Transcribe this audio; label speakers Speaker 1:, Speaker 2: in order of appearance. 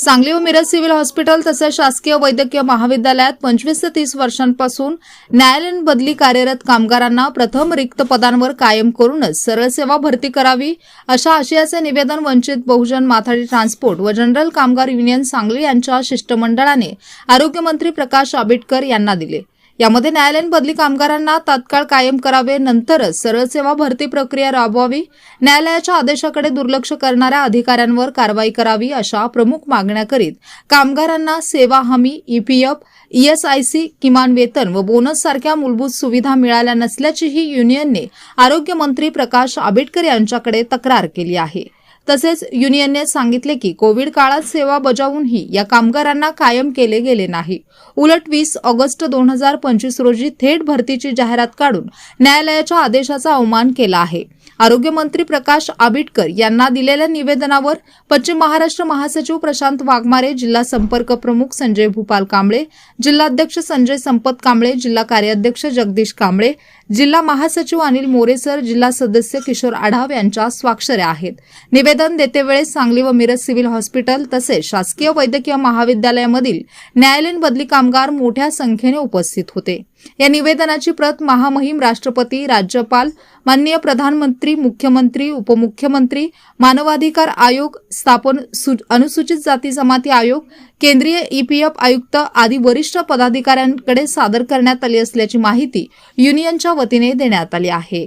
Speaker 1: सांगली व Miraj civil hospital तसेच शासकीय वैद्यकीय महाविद्यालयात पंचवीस ते तीस वर्षांपासून न्यायालयीन बदली कार्यरत कामगारांना प्रथम रिक्त पदांवर कायम करूनच सरळ सेवा भरती करावी अशा आशयाचे निवेदन वंचित बहुजन माथाडी ट्रान्सपोर्ट व जनरल कामगार युनियन सांगली यांच्या शिष्टमंडळाने आरोग्यमंत्री प्रकाश आंबेडकर यांना दिले. यामध्ये न्यायालयीन बदली कामगारांना तात्काळ कायम करावे नंतरच सरळ सेवा भरती प्रक्रिया राबवावी न्यायालयाच्या आदेशाकडे दुर्लक्ष करणाऱ्या अधिकाऱ्यांवर कारवाई करावी अशा प्रमुख मागण्या करीत कामगारांना सेवा हमी ईपीएफ ईएसआयसी किमान वेतन व बोनस सारख्या मूलभूत सुविधा मिळाल्या नसल्याचीही युनियनने आरोग्यमंत्री प्रकाश आंबेडकर यांच्याकडे तक्रार केली आहे. तसेच युनियनने सांगितले की कोविड काळात सेवा बजावूनही या कामगारांना कायम केले गेले नाही. उलट वीस ऑगस्ट दोन हजार पंचवीस रोजी थेट भरतीची जाहिरात काढून न्यायालयाच्या आदेशाचा अवमान केला आहे. आरोग्यमंत्री प्रकाश आबिटकर यांना दिलेल्या निवेदनावर पश्चिम महाराष्ट्र महासचिव प्रशांत वाघमारे जिल्हा संपर्क प्रमुख संजय भूपाल कांबळे जिल्हाध्यक्ष संजय संपत कांबळे जिल्हा कार्याध्यक्ष जगदीश कांबळे जिल्हा महासचिव अनिल मोरेसर जिल्हा सदस्य किशोर आढाव यांच्या स्वाक्षऱ्या आहेत. निवेदन देतेवेळेस सांगली व मिरज सिव्हिल हॉस्पिटल तसेच शासकीय वैद्यकीय महाविद्यालयामधील न्यायालयीन बदली कामगार मोठ्या संख्येने उपस्थित होते. या निवेदनाची प्रत महामहिम राष्ट्रपती राज्यपाल माननीय प्रधानमंत्री मुख्यमंत्री उपमुख्यमंत्री मानवाधिकार आयोग स्थापन अनुसूचित जाती जमाती आयोग केंद्रीय ईपीएफ आयुक्त आदी वरिष्ठ पदाधिकाऱ्यांकडे सादर करण्यात आली असल्याची माहिती युनियनच्या वतीने देण्यात आली आहे.